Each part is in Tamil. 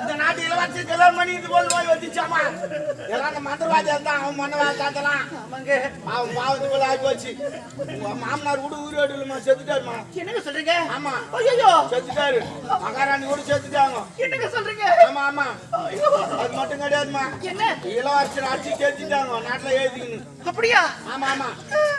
இந்த நாட்டு இளவரசி கல்யாணம் பண்ணி இது போல் நோய் வந்துச்சாமா எல்லாம் அந்த மந்திரவாதி இருந்தான் அவன் மன்னவா தாத்தலாம் ஆமாங்க அவன் பாவத்து போல ஆகி போச்சு. உங்க மாமனார் கூட இல்லைம்மா செத்துட்டாருமா. என்னங்க சொல்றீங்க? ஆமா. ஐயோ செத்துட்டாரு. மகாராணி கூட செத்துட்டாங்க. என்னங்க சொல்றீங்க? ஆமா ஆமா. அது மட்டும் கிடையாதுமா என்ன? இளவரசர் ஆட்சி தேர்த்திட்டாங்க நாட்டுல எழுதிக்கணும் அப்படியா? ஆமா ஆமா.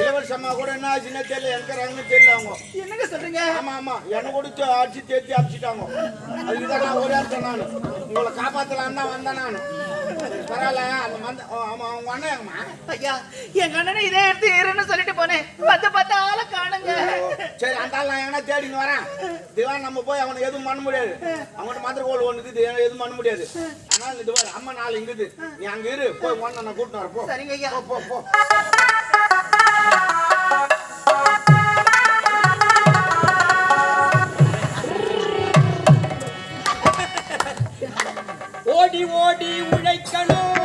இளவரசி அம்மா கூட என்ன ஆச்சுன்னு தெரியல இருக்கிறாங்கன்னு தெரியல அவங்க. என்னங்க சொல்றீங்க? ஆமா ஆமா. என்ன கொடுத்து ஆட்சி தேர்த்தி அடிச்சிட்டாங்க அதுக்குதான் நான் ஒரே நான் உங்களை காப்பாத்தலாம் தான் வந்தேன் நான். பரவாயில்ல அந்த மந்த ஆமா அவங்க அண்ணன் எங்கம்மா ஐயா எங்க அண்ணனை இதே எடுத்து இருன்னு சொல்லிட்டு போனேன். வந்து பார்த்தா ஆளை காணுங்க. சரி அந்த ஆள் நான் எங்கன்னா தேடின்னு வரேன். திவான் நம்ம போய் அவனை எதுவும் பண்ண முடியாது. அவன்கிட்ட மந்திர கோல் ஒன்று இருக்குது எதுவும் பண்ண முடியாது. ஆனால் இது பாரு, அம்மா நாலு இங்குது. நீ அங்க இரு போய் ஒன்னு நான் கூட்டிட்டு வரேன் போ. சரிங்க ஐயா. போ போ. ஓடி ஓடி உழைக்கணும்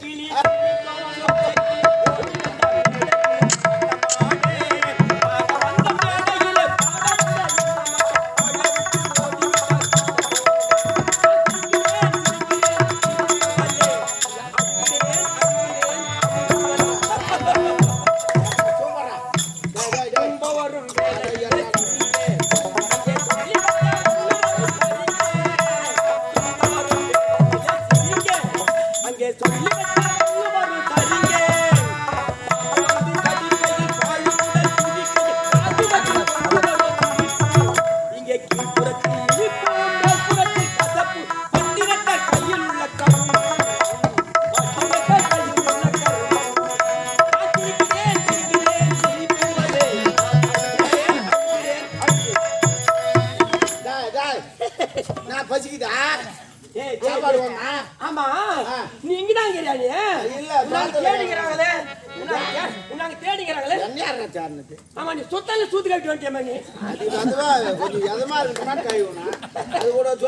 சின்ன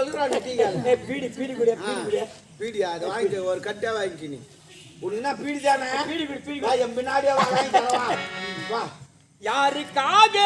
டீக்கால பீடி பீடி குடியா பீடி குடியா. பீடியா அதை வாங்கிட்டு ஒரு கட்டா வாங்கிக்க நீ. என்ன பீடி தானே? பீடி குடி பீடி. வா என் பின்னாடியே வா. யாருக்காக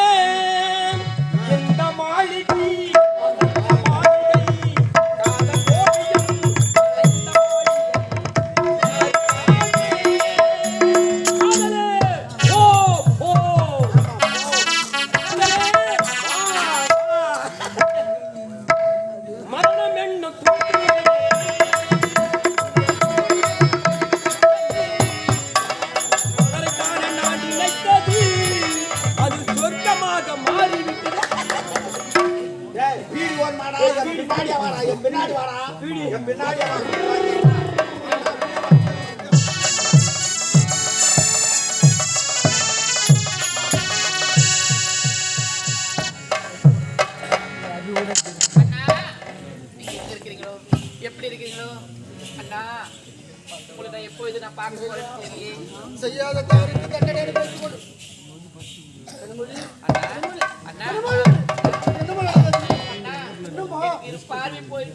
Thank you.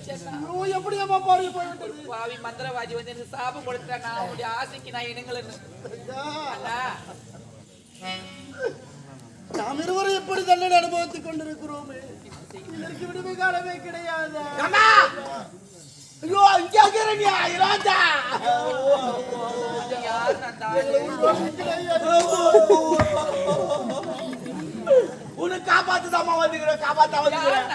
எப்படியம்மா பார்வை போய்விட்டது பாவி மந்திரவாதி வந்து எனக்கு சாபம் கொடுத்தாங்க அவனுடைய ஆசைக்கு நான் அண்ணா. நாம் இருவரும் எப்படி தண்டனை அனுபவித்துக் கொண்டிருக்கிறோமே? இதற்கு விடுமை காலமே கிடையாது. அம்மா ஐயோ இங்க இருக்கிறீங்க இராஜா. யார் நான் தாய் உனக்கு காப்பாத்துதாம்மா வந்துக்கிறேன் காப்பாத்தா வந்துக்கிறேன்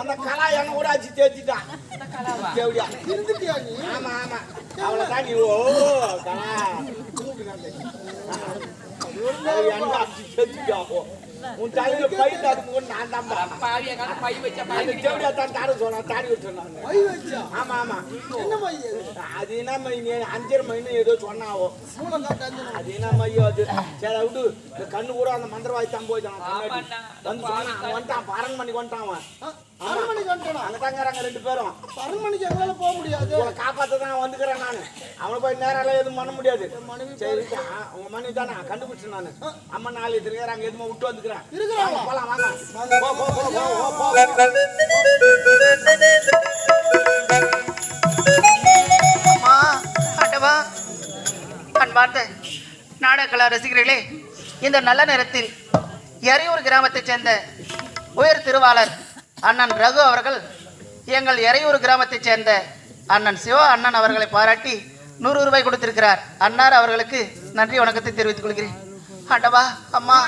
அந்த கலா என்ன கூட அடிச்சு தேய்ச்சிட்டான் அந்த கலாவா? தேவடியா? இருந்துட்டியா நீ? ஆமா ஆமா. அவ்வளவுதான் நீ ஓ கலா. அடிச்சு தேய்ச்சிட்டான் உன் தலையில அதுக்கு கூட நான் தான் பாவி எங்க பை வச்ச பாவி தேவடியா தான் தாடு சொன்னான் தாடி விட்டுறேன் நான் மை வச்சா? ஆமா ஆமா. என்ன மை அது? என்ன மைனி அஞ்சரை மைனி ஏதோ சொன்னாவோ. மூலம் காட்டாஞ்சு அது என்ன மையோ அது? சரி விட்டு இந்த கண்ணு கூட அந்த மந்திரவாதி தான் கண்ணாடி. ஆமாண்ணா. வந்து சொன்னான் வந்துட்டான் பாரன் பண்ணி வந்துட்டான் அவன். அரண்மனைக்கு வந்துட்டா அங்க தாங்கிறாங்க ரெண்டு பேரும். அரண்மனைக்கு எங்களால போக முடியாது. உங்களை காப்பாத்த தான் வந்துக்கிறேன் நான். அவனை போய் நேரம் எதுவும் பண்ண முடியாது. சரி ஆ, உங்க மனைவி தானே? கண்டுபிடிச்சேன் நான். அம்மா நாலு இருக்கிறாங்க எதுவும் விட்டு வந்துக்கிறேன். இருக்கிறாங்களா? வாங்க, போலாம் வாங்க. போ, போ, போ, போ, போ, போ. அம்மா ஆண்டவா அன்பார்ந்த நாடகலா ரசிகர்களே இந்த நல்ல நேரத்தில் எறையூர் கிராமத்தைச் சேர்ந்த உயர் திருவாளர் அண்ணன் ரகு அவர்கள் எங்கள் எறையூர் கிராமத்தைச் சேர்ந்த அண்ணன் சிவா அண்ணன் அவர்களை பாராட்டி நூறு ரூபாய் கொடுத்திருக்கிறார். அன்னார் அவர்களுக்கு நன்றி வணக்கத்தை தெரிவித்துக் கொள்கிறேன். ஆண்டவா அம்மா.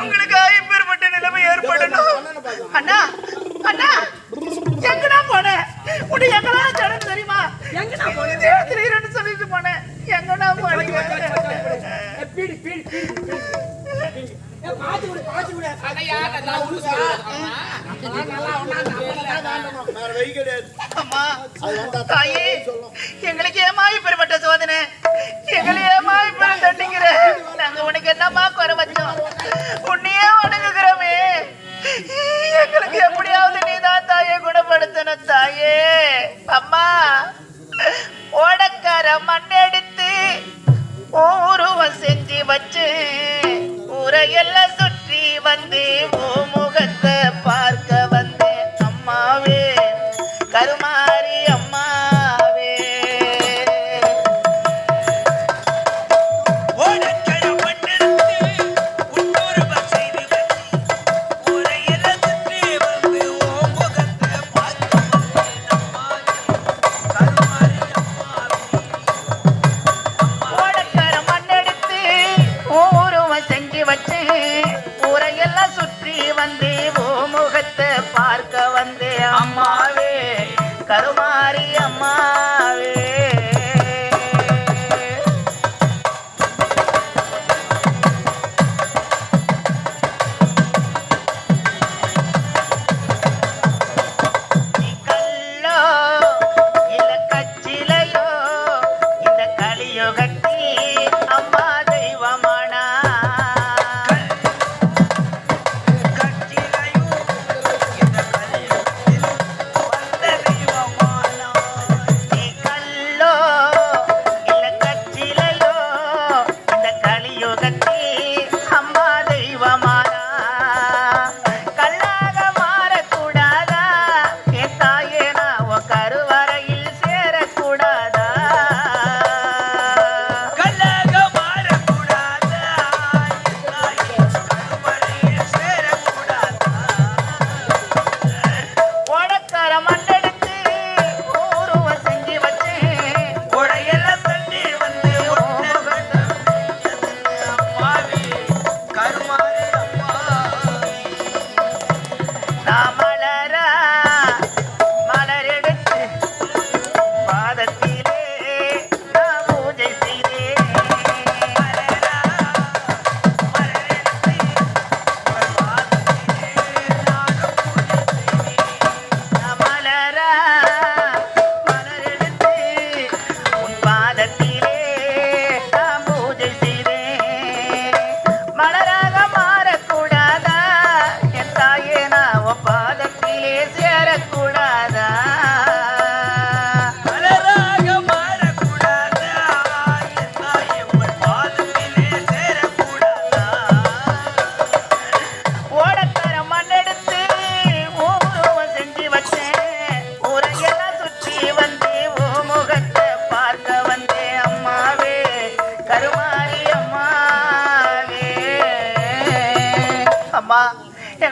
உங்களுக்கு ஐம்பேற்பட்ட நிலைமை ஏற்படணும் அண்ணா அண்ணா. உன்னை எங்கடா ஜடம் தெரியுமா? எங்கடா போன? தேவத்துல இரண்டு சொல்லிட்டு போனேன். எங்கடா போனீங்க? பீடி பீடி பீடி பாத்து விடு பாத்து விடு.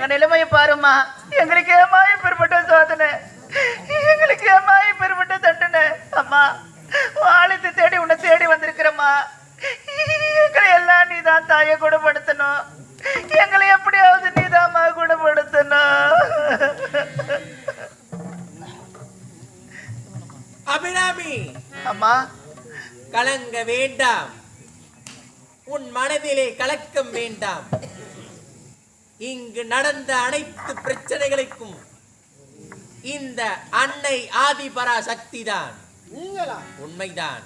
எங்க நிலைமையை பாரும்மா. எங்களுக்கு ஏமா இப்பேற்பட்ட சோதனை? எங்களுக்கு ஏமா இப்பேற்பட்ட தண்டனை? அம்மா ஆளுத்து தேடி உன்னை தேடி வந்திருக்கிறம்மா. எங்களை எல்லாம் நீதான் தாயை குணப்படுத்தணும். எங்களை எப்படியாவது நீதாம்மா குணப்படுத்தணும். அபிராமி அம்மா. கலங்க வேண்டாம். உன் மனதிலே கலக்கம் வேண்டாம். இங்கு நடந்த அனைத்து பிரச்சனைகளுக்கும் இந்த அன்னை ஆதிபரா சக்தி தான் நீங்களா உண்மைதான்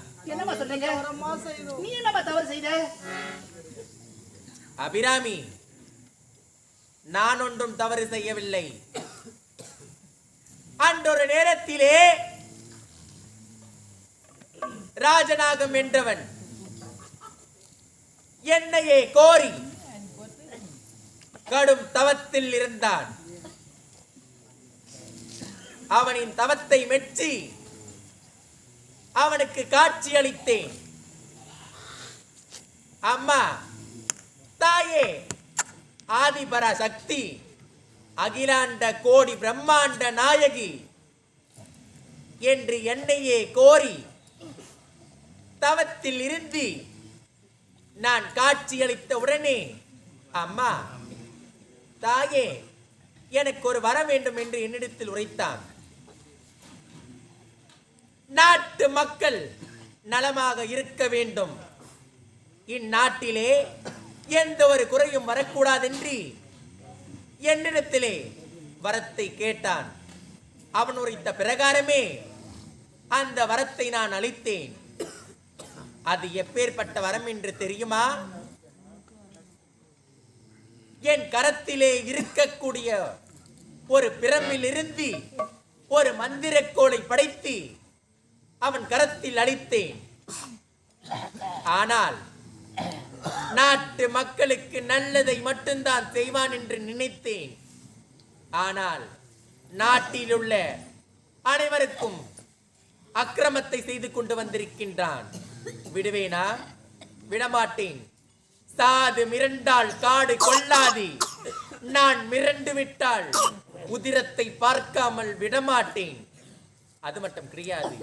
அபிராமி நான் ஒன்றும் தவறு செய்யவில்லை. அன்றொரு நேரத்திலே ராஜநாகம் என்றவன் என்னையே கோரி கடும் தவத்தில் இருந்தான். அவனின் தவத்தை மெச்சி அவனுக்கு காட்சி அளித்தேன். அம்மா தாயே ஆதிபரா சக்தி அகிலாண்ட கோடி பிரம்மாண்ட நாயகி என்று என்னையே கோரி தவத்தில் இருந்து நான் காட்சியளித்த உடனே அம்மா தாயே எனக்கு ஒரு வர வேண்டும் என்று என்னிடத்தில் உரைத்தான். நாட்டு மக்கள் நலமாக இருக்க வேண்டும். இந்நாட்டிலே எந்த ஒரு குறையும் வரக்கூடாதென்று என்னிடத்திலே வரத்தை கேட்டான். அவன் உரைத்த பிரகாரமே அந்த வரத்தை நான் அளித்தேன். அது எப்பேற்பட்ட வரம் என்று தெரியுமா? என் கரத்திலே இருக்கக்கூடிய ஒரு பிரமிலிருந்து ஒரு மந்திரக்கோளை படைத்து அவன் கரத்தில் அளித்தேன். ஆனால் நாட்டு மக்களுக்கு நல்லதை மட்டும்தான் செய்வான் என்று நினைத்தேன். ஆனால் நாட்டில் உள்ள அனைவருக்கும் அக்கிரமத்தை செய்து கொண்டு வந்திருக்கின்றான். விடுவேனா? விடமாட்டேன். சாது மிரண்டால் காடு கொள்ளாதி. நான் மிரண்டு விட்டால் உதிரத்தை பார்க்காமல் விடமாட்டேன். அது மட்டும் கிடையாது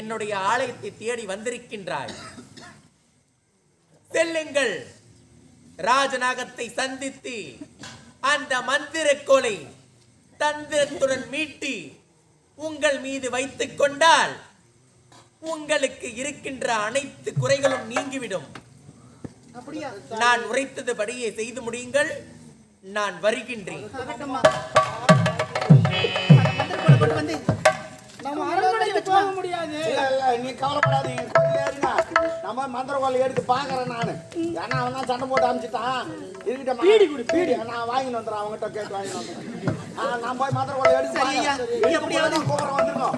என்னுடைய ஆலயத்தை தேடி வந்திருக்கின்றாய். செல்லுங்கள். ராஜநாகத்தை சந்தித்து அந்த மந்திர கொலை தந்திரத்துடன் மீட்டு உங்கள் மீது வைத்துக் கொண்டால் உங்களுக்கு இருக்கின்ற அனைத்து குறைகளும் நீங்கிவிடும். நான் உரைத்ததுபடியே செய்து முடியுங்கள். நான் வருகின்றேன். நம்ம நீ கவலைப்படாதீங்க கோயிலே நம்ம மந்திரக்கோலை எடுத்து பாக்குறேன் நானு. ஏன்னா அவன் சண்டை போட்டு அமிச்சிட்டான். இருக்கிட்ட பீடி குடி பீடி. நான் வாங்கிட்டு வந்துடுறேன் அவங்ககிட்ட கேட்டு வாங்கிட்டு வந்துடுறேன். நான் போய் மந்திரக்கோலை எடுத்து சரிய்யா. பார்க்கறேன். எப்படியாவது கூப்பிட வந்துருங்க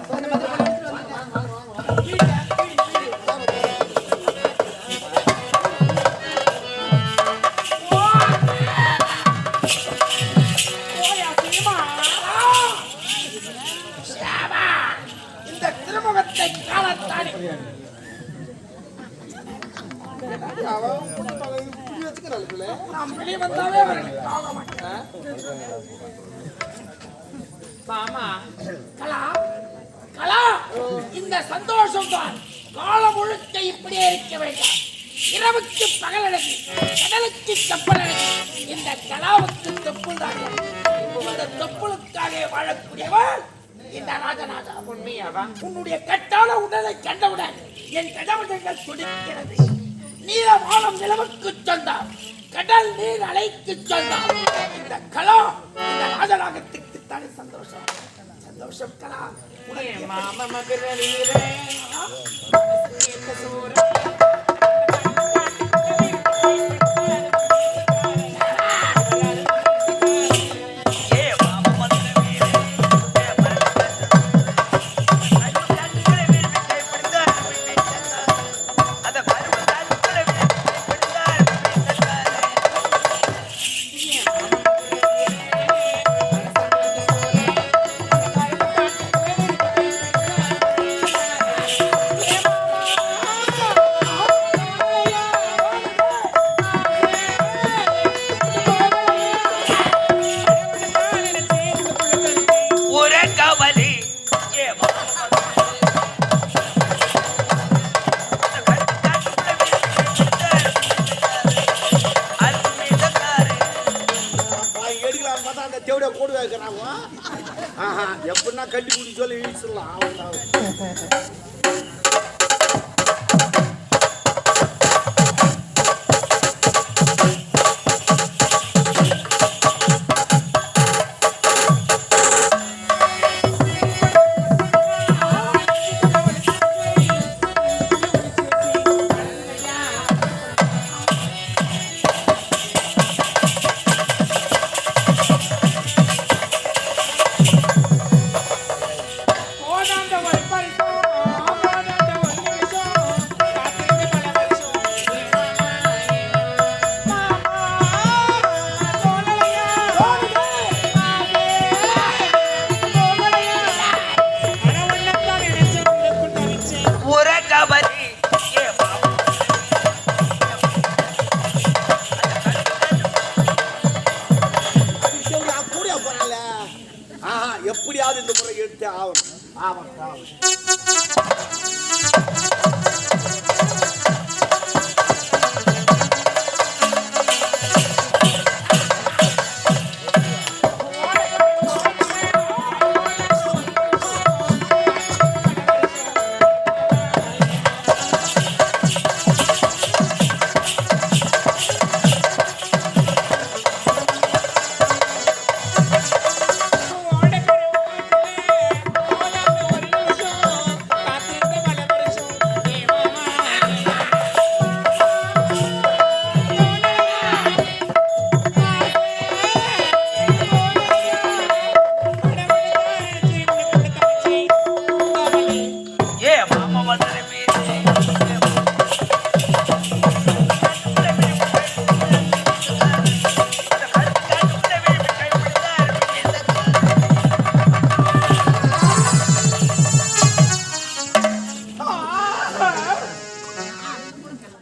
இருக்க வேண்டாம் இரவுக்கு பகல் அழகு கடலுக்கு கப்பல் அழகு இந்த கலாவுக்கு தொப்புள் தான்? இந்த தொப்புளுக்காக வாழக்கூடியவள் இந்த ராஜநாதா உண்மையாவா? உன்னுடைய கட்டான உடலை கண்டவுடன் என் கடவுள்கள் துடிக்கிறது. நீல வானம் நிலவுக்கு சொந்தம் கடல் நீர் அலைக்கு சொந்தம் இந்த கலா இந்த ராஜநாகத்துக்கு தானே சந்தோஷம். சந்தோஷம் கலா. உனக்கு மாம மகரீரே Kan dibully. எப்படியாவது இந்த முறை எடுத்து ஆகணும் ஆகணும். ஆகணும்.